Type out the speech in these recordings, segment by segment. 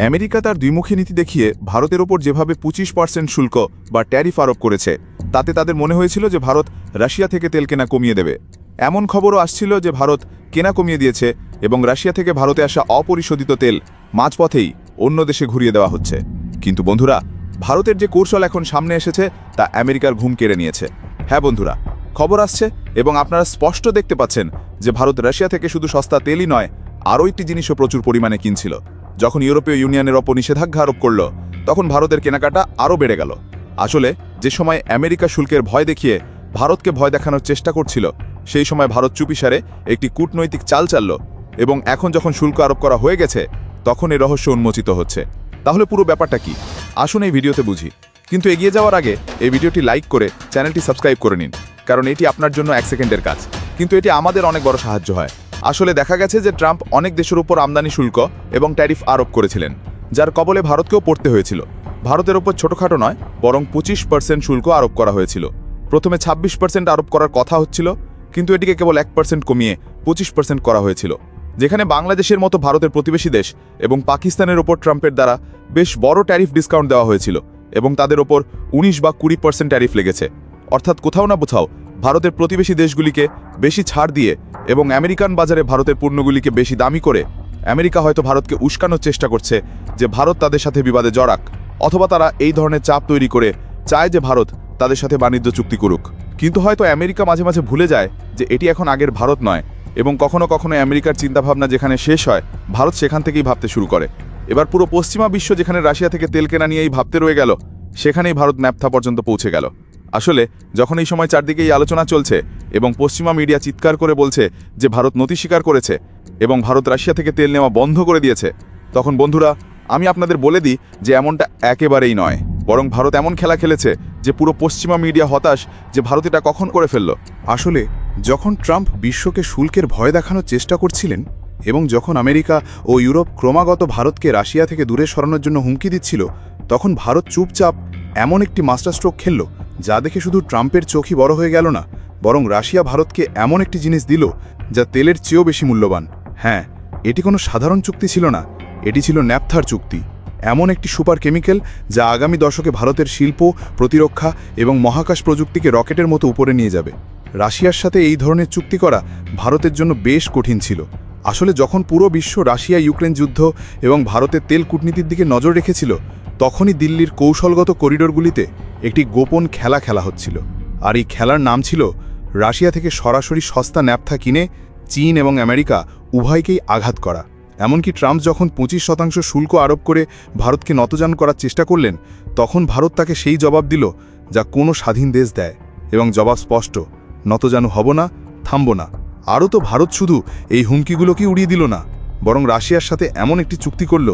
America তার দ্বিমুখী নীতি দেখিয়ে ভারতের ওপর যেভাবে পঁচিশ পার্সেন্ট শুল্ক বা ট্যারিফ আরোপ করেছে, তাতে তাদের মনে হয়েছিল যে ভারত রাশিয়া থেকে তেল কেনা কমিয়ে দেবে। এমন খবরও আসছিল যে ভারত কেনা কমিয়ে দিয়েছে এবং রাশিয়া থেকে ভারতে আসা অপরিশোধিত তেল মাঝপথেই অন্য দেশে ঘুরিয়ে দেওয়া হচ্ছে। কিন্তু বন্ধুরা, ভারতের যে কৌশল এখন সামনে এসেছে, তা আমেরিকার ঘুম কেড়ে নিয়েছে। হ্যাঁ বন্ধুরা, খবর আসছে এবং আপনারা স্পষ্ট দেখতে পাচ্ছেন যে ভারত রাশিয়া থেকে শুধু সস্তা তেলই নয়, আরও একটি জিনিসও প্রচুর পরিমাণে কিনছিল। যখন ইউরোপীয় ইউনিয়নের ওপর নিষেধাজ্ঞা আরোপ করল, তখন ভারতের কেনাকাটা আরও বেড়ে গেল। আসলে, যে সময় আমেরিকা শুল্কের ভয় দেখিয়ে ভারতকে ভয় দেখানোর চেষ্টা করছিল, সেই সময় ভারত চুপিসারে একটি কূটনৈতিক চাল চালল এবং এখন যখন শুল্ক আরোপ করা হয়ে গেছে, তখন এই রহস্য উন্মোচিত হচ্ছে। তাহলে পুরো ব্যাপারটা কি? আসুন এই ভিডিওতে বুঝি। কিন্তু এগিয়ে যাওয়ার আগে এই ভিডিওটি লাইক করে চ্যানেলটি সাবস্ক্রাইব করে নিন, কারণ এটি আপনার জন্য এক সেকেন্ডের কাজ। কিন্তু এটি আমাদের অনেক বড় সাহায্য হয়। আসলে দেখা গেছে যে ট্রাম্প অনেক দেশের উপর আমদানি শুল্ক এবং ট্যারিফ আরোপ করেছিলেন, যার কবলে ভারতকেও পড়তে হয়েছিল। ভারতের ওপর ছোটখাটো নয়, বরং পঁচিশ পার্সেন্ট শুল্ক আরোপ করা হয়েছিল। প্রথমে ২৬ পার্সেন্ট আরোপ করার কথা হচ্ছিল, কিন্তু এটিকে কেবল এক পার্সেন্ট কমিয়ে পঁচিশ পার্সেন্ট করা হয়েছিল, যেখানে বাংলাদেশের মতো ভারতের প্রতিবেশী দেশ এবং পাকিস্তানের ওপর ট্রাম্পের দ্বারা বেশ বড় ট্যারিফ ডিসকাউন্ট দেওয়া হয়েছিল এবং তাদের ওপর উনিশ বা কুড়ি পার্সেন্ট ট্যারিফ লেগেছে। অর্থাৎ কোথাও না কোথাও ভারতের প্রতিবেশী দেশগুলিকে বেশি ছাড় দিয়ে এবং আমেরিকান বাজারে ভারতের পণ্যগুলিকে বেশি দামি করে আমেরিকা হয়তো ভারতকে উস্কানোর চেষ্টা করছে যে ভারত তাদের সাথে বিবাদে জড়াক, অথবা তারা এই ধরনের চাপ তৈরি করে চায় যে ভারত তাদের সাথে বাণিজ্য চুক্তি করুক। কিন্তু হয়তো আমেরিকা মাঝে মাঝে ভুলে যায় যে এটি এখন আগের ভারত নয় এবং কখনো কখনো আমেরিকার চিন্তাভাবনা যেখানে শেষ হয়, ভারত সেখান থেকেই ভাবতে শুরু করে। এবার পুরো পশ্চিমা বিশ্ব যেখানে রাশিয়া থেকে তেল কেনা নিয়েই ভাবতে রয়ে গেল, সেখানেই ভারত ম্যাপথা পর্যন্ত পৌঁছে গেল। আসলে, যখন এই সময় চারদিকে এই আলোচনা চলছে এবং পশ্চিমা মিডিয়া চিৎকার করে বলছে যে ভারত নতি স্বীকার করেছে এবং ভারত রাশিয়া থেকে তেল নেওয়া বন্ধ করে দিয়েছে, তখন বন্ধুরা, আমি আপনাদের বলে দিই যে এমনটা একেবারেই নয়। বরং ভারত এমন খেলা খেলেছে যে পুরো পশ্চিমা মিডিয়া হতাশ যে ভারত এটা কখন করে ফেলল। আসলে, যখন ট্রাম্প বিশ্বকে শুল্কের ভয় দেখানোর চেষ্টা করছিলেন এবং যখন আমেরিকা ও ইউরোপ ক্রমাগত ভারতকে রাশিয়া থেকে দূরে সরানোর জন্য হুমকি দিচ্ছিল, তখন ভারত চুপচাপ এমন একটি মাস্টার স্ট্রোক খেলল যা দেখে শুধু ট্রাম্পের চোখই বড় হয়ে গেল না, বরং রাশিয়া ভারতকে এমন একটি জিনিস দিল যা তেলের চেয়েও বেশি মূল্যবান। হ্যাঁ এটি কোনো সাধারণ চুক্তি ছিল না, এটি ছিল ন্যাপথার চুক্তি। এমন একটি সুপার কেমিক্যাল যা আগামী দশকে ভারতের শিল্প, প্রতিরক্ষা এবং মহাকাশ প্রযুক্তিকে রকেটের মতো উপরে নিয়ে যাবে। রাশিয়ার সাথে এই ধরনের চুক্তি করা ভারতের জন্য বেশ কঠিন ছিল। আসলে যখন পুরো বিশ্ব রাশিয়া ইউক্রেন যুদ্ধ এবং ভারতের তেল কূটনীতির দিকে নজর রেখেছিল, তখনই দিল্লির কৌশলগত করিডোরগুলিতে একটি গোপন খেলা খেলা হচ্ছিল। আর এই খেলার নাম ছিল, রাশিয়া থেকে সরাসরি সস্তা ন্যাপথা কিনে চীন এবং আমেরিকা উভয়কেই আঘাত করা। এমনকি ট্রাম্প যখন পঁচিশ শতাংশ শুল্ক আরোপ করে ভারতকে নতজান করার চেষ্টা করলেন, তখন ভারত তাকে সেই জবাব দিল, যা কোনো স্বাধীন দেশ দেয়। এবং জবাব স্পষ্ট, নতজানু হব না, থামব না। আরও তো ভারত শুধু এই হুমকিগুলোকে উড়িয়ে দিল না, বরং রাশিয়ার সাথে এমন একটি চুক্তি করল,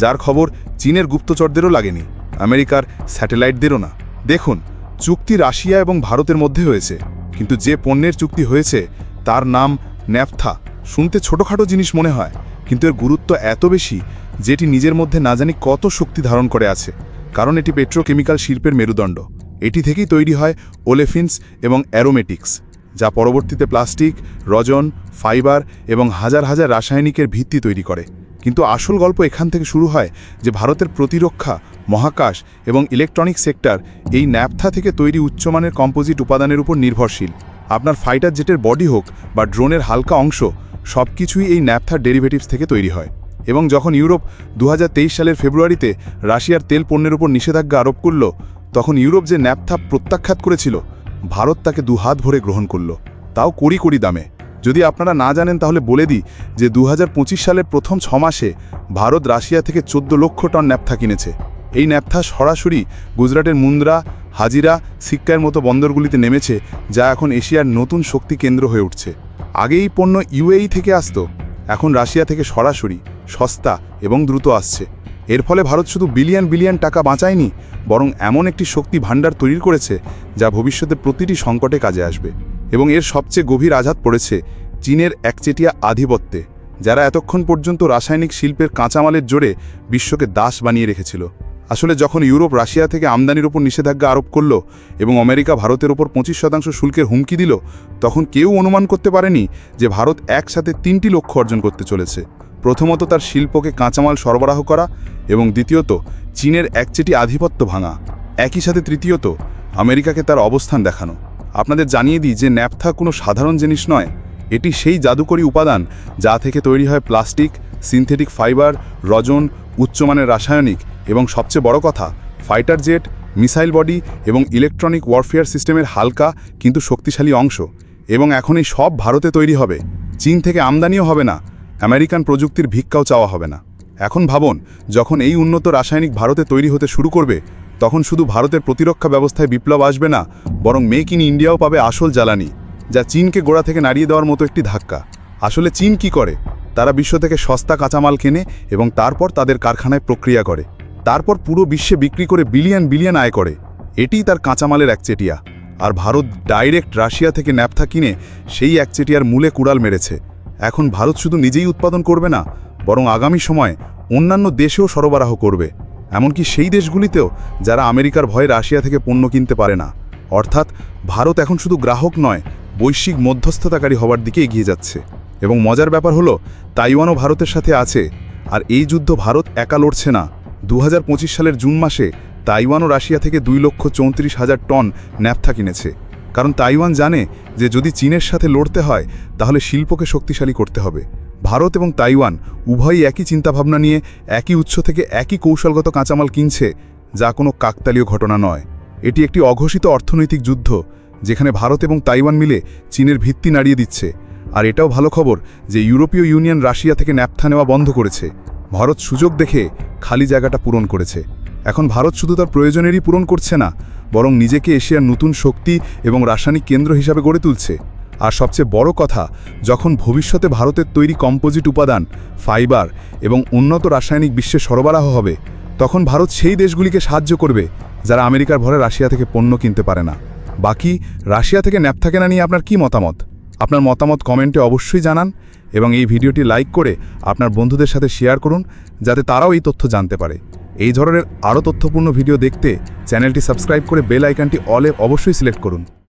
যার খবর চীনের গুপ্তচরদেরও লাগেনি, আমেরিকার স্যাটেলাইটদেরও না। দেখুন, চুক্তি রাশিয়া এবং ভারতের মধ্যে হয়েছে, কিন্তু যে পণ্যের চুক্তি হয়েছে, তার নাম ন্যাপথা। শুনতে ছোটোখাটো জিনিস মনে হয়, কিন্তু এর গুরুত্ব এত বেশি যেটি নিজের মধ্যে না জানি কত শক্তি ধারণ করে আছে, কারণ এটি পেট্রোকেমিক্যাল শিল্পের মেরুদণ্ড। এটি থেকেই তৈরি হয় ওলেফিন্স এবং অ্যারোমেটিক্স। যা পরবর্তীতে প্লাস্টিক, রজন, ফাইবার এবং হাজার হাজার রাসায়নিকের ভিত্তি তৈরি করে। কিন্তু আসল গল্প এখান থেকে শুরু হয় যে ভারতের প্রতিরক্ষা, মহাকাশ এবং ইলেকট্রনিক সেক্টর এই ন্যাপথা থেকে তৈরি উচ্চমানের কম্পোজিট উপাদানের উপর নির্ভরশীল। আপনার ফাইটার জেটের বডি হোক বা ড্রোনের হালকা অংশ সব কিছুই এই ন্যাপথার ডেরিভেটিভস থেকে তৈরি হয়। এবং যখন ইউরোপ দু হাজার তেইশ সালের ফেব্রুয়ারিতে রাশিয়ার তেল পণ্যের উপর নিষেধাজ্ঞা আরোপ করল, তখন ইউরোপ যে ন্যাপথা প্রত্যাখ্যাত করেছিল ভারত তাকে দুহাত ভরে গ্রহণ করল। তাও কোটি কোটি দামে। যদি আপনারা না জানেন তাহলে বলে দিই যে দু হাজার পঁচিশ সালের প্রথম ছ মাসে ভারত রাশিয়া থেকে চোদ্দ লক্ষ টন ন্যাপথা কিনেছে। এই ন্যাপথা সরাসরি গুজরাটের মুন্দ্রা, হাজিরা সিক্কার মতো বন্দরগুলিতে নেমেছে, যা এখন এশিয়ার নতুন শক্তি কেন্দ্র হয়ে উঠছে। আগে এই পণ্য ইউএই থেকে আসতো, এখন রাশিয়া থেকে সরাসরি, সস্তা এবং দ্রুত আসছে। এর ফলে ভারত শুধু বিলিয়ন বিলিয়ন টাকা বাঁচায়নি, বরং এমন একটি শক্তি ভাণ্ডার তৈরি করেছে যা ভবিষ্যতে প্রতিটি সংকটে কাজে আসবে। এবং এর সবচেয়ে গভীর আঘাত পড়েছে চীনের একচেটিয়া আধিপত্যে, যারা এতক্ষণ পর্যন্ত রাসায়নিক শিল্পের কাঁচামালের জোরে বিশ্বকে দাস বানিয়ে রেখেছিল। আসলে যখন ইউরোপ রাশিয়া থেকে আমদানির উপর নিষেধাজ্ঞা আরোপ করল এবং আমেরিকা ভারতের ওপর পঁচিশ শতাংশ শুল্কের হুমকি দিল, তখন কেউ অনুমান করতে পারেনি যে ভারত একসাথে তিনটি লক্ষ্য অর্জন করতে চলেছে। প্রথমত তার শিল্পকে কাঁচামাল সরবরাহ করা এবং দ্বিতীয়ত চীনের একচেটি আধিপত্য ভাঙা। একই সাথে তৃতীয়ত আমেরিকাকে তার অবস্থান দেখানো। আপনাদের জানিয়ে দিই যে ন্যাপথা কোনো সাধারণ জিনিস নয়, এটি সেই জাদুকরী উপাদান যা থেকে তৈরি হয় প্লাস্টিক, সিনথেটিক ফাইবার, রজন, উচ্চমানের রাসায়নিক এবং সবচেয়ে বড় কথা, ফাইটার জেট, মিসাইল বডি এবং ইলেকট্রনিক ওয়ারফেয়ার সিস্টেমের হালকা কিন্তু শক্তিশালী অংশ এবং এখন এই সব ভারতে তৈরি হবে। চীন থেকে আমদানিও হবে না আমেরিকান প্রযুক্তির ভিক্ষাও চাওয়া হবে না। এখন ভাবুন, যখন এই উন্নত রাসায়নিক ভারতে তৈরি হতে শুরু করবে, তখন শুধু ভারতের প্রতিরক্ষা ব্যবস্থায় বিপ্লব আসবে না, বরং মেক ইন ইন্ডিয়াও পাবে আসল জ্বালানি, যা চীনকে গোড়া থেকে নাড়িয়ে দেওয়ার মতো একটি ধাক্কা। আসলে চীন কি করে? তারা বিশ্ব থেকে সস্তা কাঁচামাল কেনে এবং তারপর তাদের কারখানায় প্রক্রিয়া করে। তারপর পুরো বিশ্বে বিক্রি করে বিলিয়ন বিলিয়ন আয় করে। এটিই তার কাঁচামালের একচেটিয়া। আর ভারত ডাইরেক্ট রাশিয়া থেকে ন্যাপথা কিনে সেই একচেটিয়ার মূলে কুড়াল মেরেছে। এখন ভারত শুধু নিজেই উৎপাদন করবে না, বরং আগামী সময় অন্যান্য দেশেও সরবরাহ করবে। এমনকি সেই দেশগুলিতেও যারা আমেরিকার ভয়ে রাশিয়া থেকে পণ্য কিনতে পারে না। অর্থাৎ ভারত এখন শুধু গ্রাহক নয়, বৈশ্বিক মধ্যস্থতাকারী হওয়ার দিকে এগিয়ে যাচ্ছে। এবং মজার ব্যাপার হলো, তাইওয়ানও ভারতের সাথে আছে, আর এই যুদ্ধ ভারত একা লড়ছে না। দু হাজার পঁচিশ সালের জুন মাসে তাইওয়ানও রাশিয়া থেকে দুই লক্ষ চৌত্রিশ হাজার টন ন্যাপথা কিনেছে। কারণ তাইওয়ান জানে যে যদি চীনের সাথে লড়তে হয়, তাহলে শিল্পকে শক্তিশালী করতে হবে। ভারত এবং তাইওয়ান উভয়ই একই চিন্তাভাবনা নিয়ে একই উৎস থেকে একই কৌশলগত কাঁচামাল কিনছে, যা কোনো কাকতালীয় ঘটনা নয়। এটি একটি অঘোষিত অর্থনৈতিক যুদ্ধ, যেখানে ভারত এবং তাইওয়ান মিলে চীনের ভিত্তি নাড়িয়ে দিচ্ছে। আর এটাও ভালো খবর যে ইউরোপীয় ইউনিয়ন রাশিয়া থেকে ন্যাপথা নেওয়া বন্ধ করেছে। ভারত সুযোগ দেখে খালি জায়গাটা পূরণ করেছে। এখন ভারত শুধু তার প্রয়োজনেরই পূরণ করছে না, বরং নিজেকে এশিয়ার নতুন শক্তি এবং রাসায়নিক কেন্দ্র হিসাবে গড়ে তুলছে। আর সবচেয়ে বড় কথা, যখন ভবিষ্যতে ভারতের তৈরি কম্পোজিট উপাদান, ফাইবার এবং উন্নত রাসায়নিক বিশ্বে সরবরাহ হবে, তখন ভারত সেই দেশগুলিকে সাহায্য করবে, যারা আমেরিকার ভরে রাশিয়া থেকে পণ্য কিনতে পারে না। বাকি, রাশিয়া থেকে ন্যাপথা কেনা নিয়ে আপনার কি মতামত? আপনার মতামত কমেন্টে অবশ্যই জানান এবং এই ভিডিওটি লাইক করে আপনার বন্ধুদের সাথে শেয়ার করুন, যাতে তারাও এই তথ্য জানতে পারে। এই ধরনের আরও তথ্যপূর্ণ ভিডিও দেখতে চ্যানেলটি সাবস্ক্রাইব করে বেল আইকনটি অলে অবশ্যই সিলেক্ট করুন।